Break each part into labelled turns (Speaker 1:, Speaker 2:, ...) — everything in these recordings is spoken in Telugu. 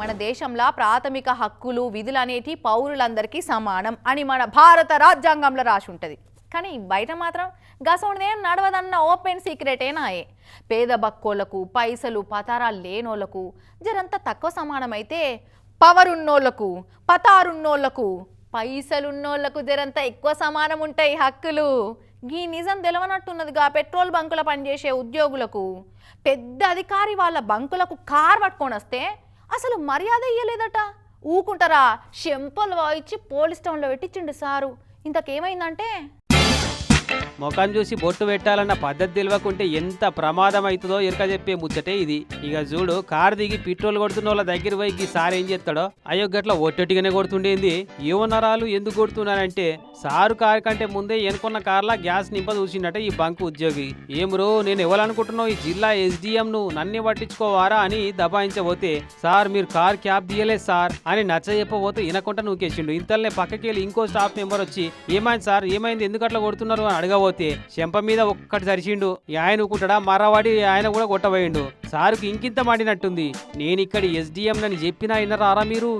Speaker 1: మన దేశంలో ప్రాథమిక హక్కులు విధులు అనేటి పౌరులందరికీ సమానం అని మన భారత రాజ్యాంగంలో రాసి ఉంటుంది. కానీ బయట మాత్రం గసోడిదే నడవదన్న ఓపెన్ సీక్రెటేనాయే పేద బక్కోళ్ళకు పైసలు పతారాలు లేనోళ్ళకు జరంత తక్కువ సమానమైతే పవరున్నోళ్ళకు పతారున్నోళ్ళకు పైసలున్నోళ్ళకు జరంత ఎక్కువ సమానం ఉంటాయి హక్కులు. గీ నిజం తెలవనట్టున్నదిగా పెట్రోల్ బంకుల పనిచేసే ఉద్యోగులకు పెద్ద అధికారి వాళ్ళ బంకులకు కార్ పట్టుకొని వస్తే అసలు మర్యాద ఇయ్యలేదట. ఊకుంటారా షెంపలు వాయిచ్చి పోలీస్ టౌన్లో పెట్టించిండు సారు. ఇంతకేమైందంటే?
Speaker 2: ముఖం చూసి బొట్టు పెట్టాలన్న పద్ధతి తెలియకుంటే ఎంత ప్రమాదం అవుతుందో ఎరక చెప్పే ముచ్చటే ఇది. ఇక చూడు కారు దిగి పెట్రోల్ కొడుతున్న వాళ్ళ దగ్గర పోయి ఈ సార్ ఏం చేస్తాడో? అయ్యో గట్ల ఒట్టొట్టిగానే కొడుతుండేంది. ఏమన్నారాలు ఎందుకు కొడుతున్నారంటే సారు కారు కంటే ముందే ఎనుకున్న కార్లా గ్యాస్ నింప చూసిండట ఈ బంక్ ఉద్యోగి. ఏం రో నేను ఎవరనుకుంటున్నావు ఈ జిల్లా ఎస్డిఎం ను నన్నే పట్టించుకోవారా అని దబాయించబోతే సార్ మీరు కార్ క్యాబ్ తీయలేదు సార్ అని నచ్చ చెప్పబోతే వినకుండా నువ్వు కేసిండు ఇంతలనే పక్కకి వెళ్ళి ఇంకో స్టాఫ్ మెంబర్ వచ్చి ఏమైంది సార్? ఏమైంది? ఎందుకు అట్లా కొడుతున్నారు? అని అడగబోతే చెంప మీద ఒక్కటి సరిచిండు ఈ ఆయన కుట్టడా మరవాడి ఆయన కూడా కొట్టబోయిండు. సారుకు ఇంకింత మాడినట్టుంది. నేను ఇక్కడ ఎస్డిఎం అని చెప్పినా ఇన్నరారా మీరు?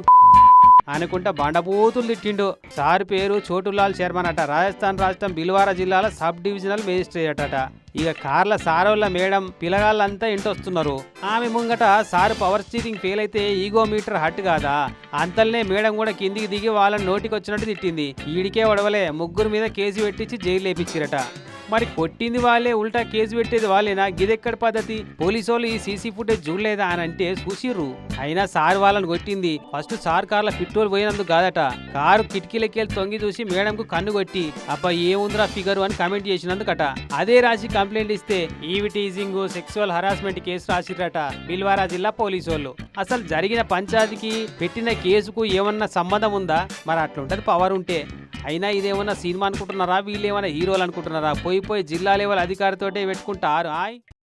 Speaker 2: అనుకుంటా బండబూతులు తిట్టిండు. సార్ పేరు చోటులాల్ శర్మన్ అట. రాజస్థాన్ రాష్ట్రం బిల్వారా జిల్లాల సబ్ డివిజనల్ మేజిస్ట్రేట్ అట. ఇక కార్ల సారోళ్ళ మేడం పిల్లగాళ్ళంతా ఇంటొస్తున్నారు. ఆమె ముంగట సారు పవర్ స్టీరింగ్ ఫెయిల్ అయితే ఈగో మీటర్ హట్ కాదా? అంతల్నే మేడం కూడా కిందికి దిగి వాళ్ళని నోటికి వచ్చినట్టు తిట్టింది. ఈడికే ఒడవలే. ముగ్గురు మీద కేసు పెట్టించి జైలు లేపించిరట మరి కొట్టింది వాళ్ళే ఉల్టా కేసు పెట్టేది వాళ్ళేనా? గిదెక్కడ పద్ధతి? పోలీసు వాళ్ళు ఈ సీసీ ఫుటేజ్ చూడలేదా అని అంటే చూసిర్రు. అయినా సార్ వాళ్ళని కొట్టింది. ఫస్ట్ సార్ కార్ల పెట్రోల్ పోయినందుకు కాదట. కారు కిటికీలకి వెళ్ళి తొంగి చూసి మేడంకు కన్ను కొట్టి అబ్బా ఏముందిరా ఫిగర్ అని కమెంట్ చేసినందుకట. అదే రాసి కంప్లైంట్ ఇస్తే eve teasing sexual harassment case రాసిరట Bhilwara జిల్లా పోలీసు వాళ్ళు అసలు జరిగిన పంచాయతీకి పెట్టిన కేసుకు ఏమన్నా సంబంధం ఉందా? మరి అట్లుంటది పవర్ ఉంటే. అయినా ఇదేమన్నా సినిమా అనుకుంటున్నారా? వీళ్ళు ఏమైనా హీరోలు అనుకుంటున్నారా? పోయి పోయి జిల్లా లెవెల్ అధికారితోటే పెట్టుకుంటారు ఆయ్.